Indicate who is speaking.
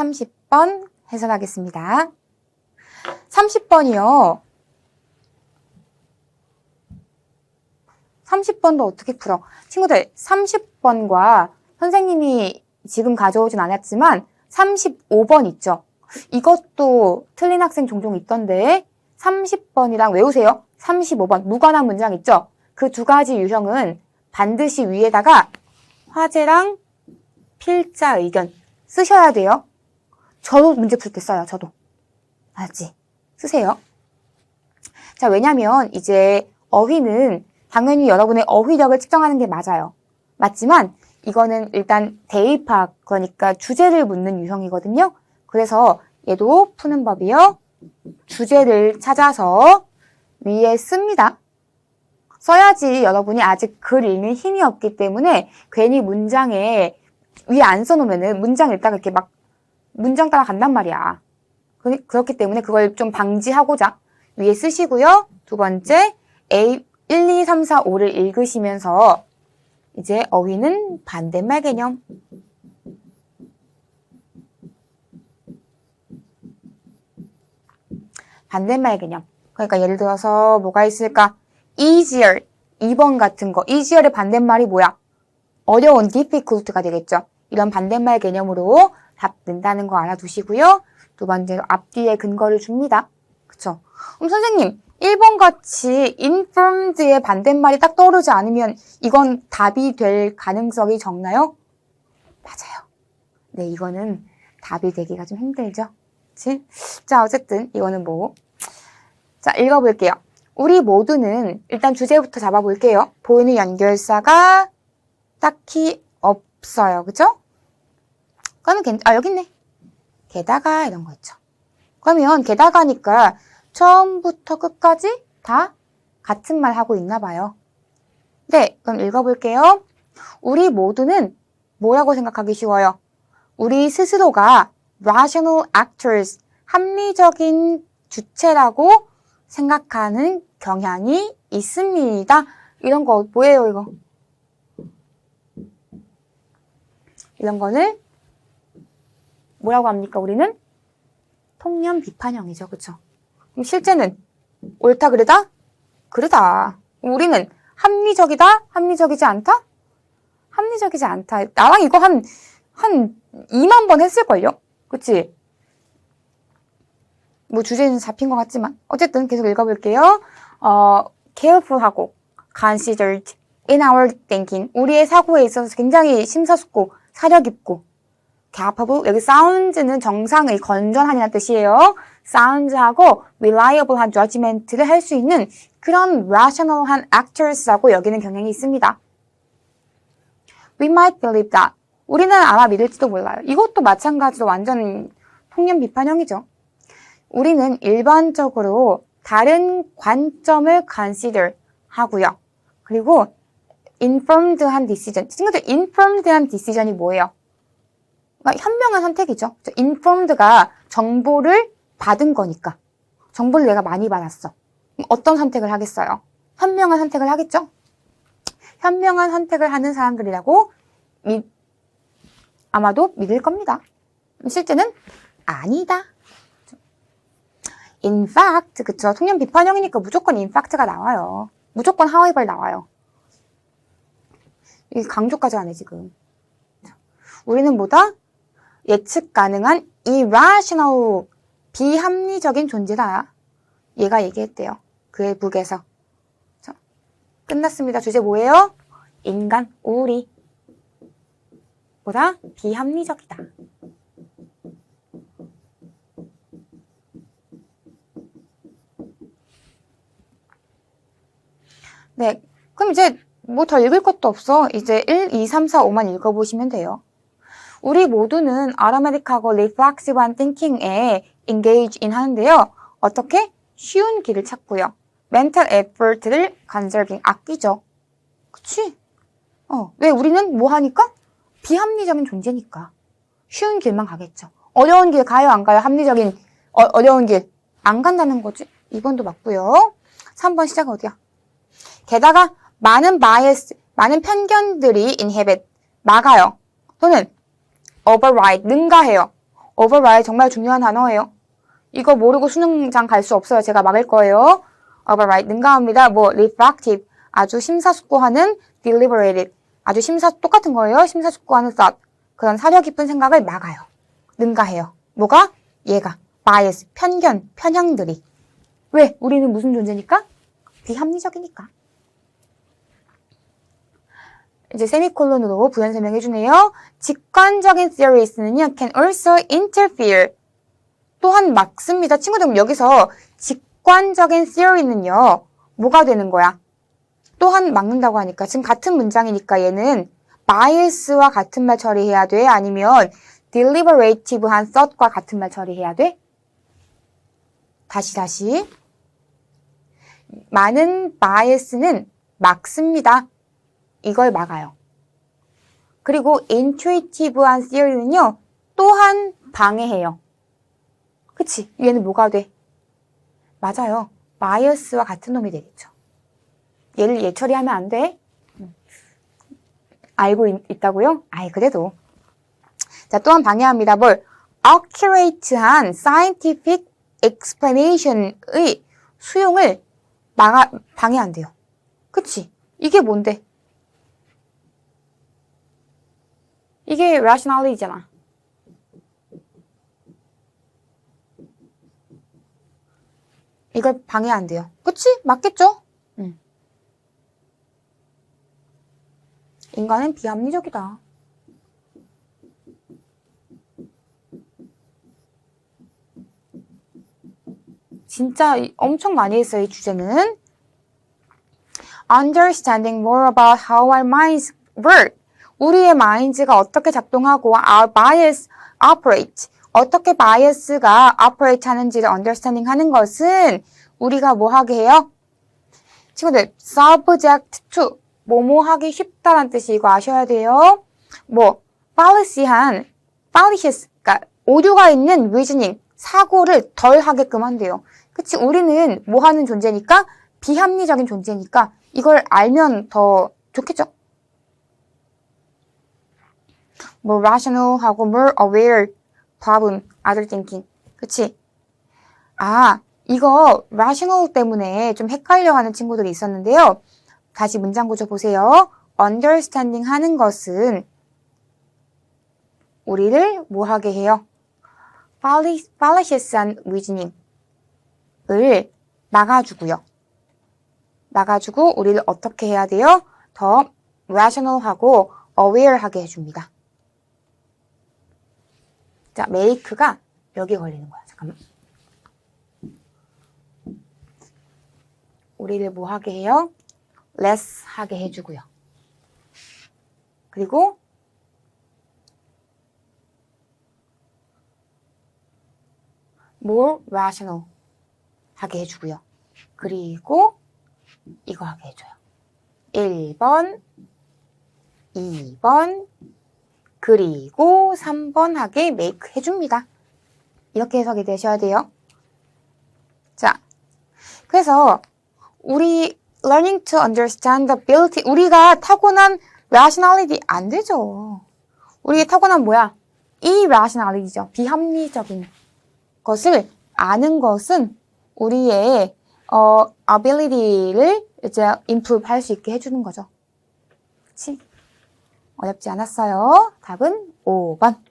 Speaker 1: 30번 해설하겠습니다. 30번이요. 30번도 어떻게 풀어? 친구들, 30번과 선생님이 지금 가져오진 않았지만 35번 있죠? 이것도 틀린 학생 종종 있던데 30번이랑 외우세요. 35번 무관한 문장 있죠? 그 두 가지 유형은 반드시 위에다가 화제랑 필자 의견 쓰셔야 돼요. 저도 문제 풀 때 써요. 저도. 알지? 쓰세요. 자, 왜냐면 이제 어휘는 당연히 여러분의 어휘력을 측정하는 게 맞아요. 맞지만 이거는 일단 대입학, 그러니까 주제를 묻는 유형이거든요. 그래서 얘도 푸는 법이요. 주제를 찾아서 위에 씁니다. 써야지 여러분이 아직 글 읽는 힘이 없기 때문에 괜히 문장에 위에 안 써놓으면은 문장 읽다가 이렇게 막 문장 따라 간단 말이야. 그- 그렇기 때문에 그걸 좀 방지하고자 위에 쓰시고요. 두 번째, A 1, 2, 3, 4, 5를 읽으시면서 이제 어휘는 반대말 개념. 반대말 개념. 그러니까 예를 들어서 뭐가 있을까? easier. 2번 같은 거. easier의 반대말이 뭐야? 어려운 difficult가 되겠죠. 이런 반대말 개념으로 답 낸다는 거 알아두시고요. 두 번째로 앞뒤에 근거를 줍니다. 그쵸? 그럼 선생님, 1번 같이 informed의 반대말이 딱 떠오르지 않으면 이건 답이 될 가능성이 적나요? 맞아요. 네, 이거는 답이 되기가 좀 힘들죠? 그치? 자, 어쨌든 이거는 뭐. 자, 읽어볼게요. 우리 모두는 일단 주제부터 잡아볼게요. 보이는 연결사가 딱히 없어요. 그죠? 그러면 괜, 아, 여기 있네. 게다가 이런 거 있죠. 그러면 게다가니까 처음부터 끝까지 다 같은 말 하고 있나 봐요. 네, 그럼 읽어볼게요. 우리 모두는 뭐라고 생각하기 쉬워요? 우리 스스로가 rational actors, 합리적인 주체라고 생각하는 경향이 있습니다. 이런 거 뭐예요, 이거? 이런 거를 뭐라고 합니까, 우리는? 통념 비판형이죠? 그럼 실제는 옳다 그르다? 그르다. 우리는 합리적이다? 합리적이지 않다? 합리적이지 않다. 나랑 이거 한, 한 2만 번 했을걸요? 그치? 뭐 주제는 잡힌 것 같지만. 어쨌든 계속 읽어볼게요. 어, careful하고 considered in our thinking. 우리의 사고에 있어서 굉장히 심사숙고, 사려 깊고, capable, 여기 sounds는 정상의 건전한이라는 뜻이에요. sounds하고 reliable한 judgment를 할 수 있는 그런 rational한 actors하고 여기는 경향이 있습니다. We might believe that. 우리는 아마 믿을지도 몰라요. 이것도 마찬가지로 완전 통념 비판형이죠. 우리는 일반적으로 다른 관점을 consider 하고요. 그리고 informed한 decision. 친구들, informed한 decision이 뭐예요? 그러니까 현명한 선택이죠. informed가 정보를 받은 거니까. 정보를 내가 많이 받았어. 어떤 선택을 하겠어요? 현명한 선택을 하겠죠? 현명한 선택을 하는 사람들이라고 믿, 아마도 믿을 겁니다. 실제는 아니다. In fact, 그쵸. 통념 비판형이니까 무조건 in fact가 나와요. 무조건 however 나와요. 이게 강조까지 하네, 지금. 우리는 뭐다? 예측 가능한 irrational, 비합리적인 존재다. 얘가 얘기했대요. 그의 북에서. 자, 끝났습니다. 주제 뭐예요? 인간, 우리. 보다 비합리적이다. 네. 그럼 이제 뭐 더 읽을 것도 없어. 이제 1, 2, 3, 4, 5만 읽어보시면 돼요. 우리 모두는 아로메릭하고 리플렉시브한 띵킹에 engage in 하는데요. 어떻게? 쉬운 길을 찾고요. mental effort를 conserving, 아끼죠. 그치? 어, 왜 우리는 뭐 하니까? 비합리적인 존재니까. 쉬운 길만 가겠죠. 어려운 길 가요, 안 가요? 합리적인, 어, 어려운 길. 안 간다는 거지. 2번도 맞고요. 3번 시작 어디야? 게다가 많은 bias, 많은 편견들이 inhibit, 막아요. 또는 override, 능가해요. override 정말 중요한 단어예요. 이거 모르고 수능장 갈 수 없어요. 제가 막을 거예요. override 능가합니다. 뭐 reflective 아주 심사숙고하는 deliberated 아주 심사 똑같은 거예요. 심사숙고하는 thought 그런 사려 깊은 생각을 막아요. 능가해요. 뭐가? 얘가 bias 편견 편향들이 왜? 우리는 무슨 존재니까? 비합리적이니까. 이제 세미콜론으로 부연 설명해 주네요. 직관적인 theories는요, can also interfere. 또한 막습니다. 친구들 그럼 여기서 직관적인 theory는요, 뭐가 되는 거야? 또한 막는다고 하니까 지금 같은 문장이니까 얘는 bias와 같은 말 처리해야 돼? 아니면 deliberative한 thought과 같은 말 처리해야 돼? 다시 다시. 많은 bias는 막습니다. 이걸 막아요. 그리고 intuitive한 theory는요, 또한 방해해요. 그치? 얘는 뭐가 돼? 맞아요. bias와 같은 놈이 되겠죠. 얘를 얘 처리하면 안 돼? 음. 알고 있, 다고요 아이, 그래도. 자, 또한 방해합니다. 뭘? accurate한 scientific explanation의 수용을 막아, 방해한대요. 그치? 이게 뭔데? 이게 rationality잖아. 이걸 방해 안 돼요. 그치? 맞겠죠? 응. 인간은 비합리적이다. 진짜 엄청 많이 했어요, 이 주제는. Understanding more about how our minds work. 우리의 마인드가 어떻게 작동하고 our bias operate. 어떻게 bias가 operate 하는지를 understanding 하는 것은 우리가 뭐 하게 해요? 친구들, subject to. 뭐뭐 하기 쉽다라는 뜻이 이거 아셔야 돼요. 뭐, fallacy한, fallacious, 그러니까 오류가 있는 reasoning, 사고를 덜 하게끔 한대요. 그치? 우리는 뭐 하는 존재니까? 비합리적인 존재니까 이걸 알면 더 좋겠죠? 뭐 rational하고 more aware, problem, other thinking. 그치? 아, 이거 rational 때문에 좀 헷갈려 하는 친구들이 있었는데요. 다시 문장 구조 보세요. understanding 하는 것은 우리를 뭐 하게 해요? fallacious한 reasoning을 막아주고요. 막아주고 우리를 어떻게 해야 돼요? 더 rational하고 aware하게 해줍니다. 자, make가 여기 걸리는 거야. 잠깐만. 우리를 뭐 하게 해요? less 하게 해주고요. 그리고 more rational 하게 해주고요. 그리고 이거 하게 해줘요. 1번, 2번, 그리고 3번 하게 make 해줍니다. 이렇게 해석이 되셔야 돼요. 자, 그래서 우리 learning to understand the ability, 우리가 타고난 rationality 안 되죠. 우리의 타고난 뭐야? irrationality죠. 비합리적인 것을 아는 것은 우리의 어, ability를 이제 improve 할 수 있게 해주는 거죠. 그치? 어렵지 않았어요. 답은 5번.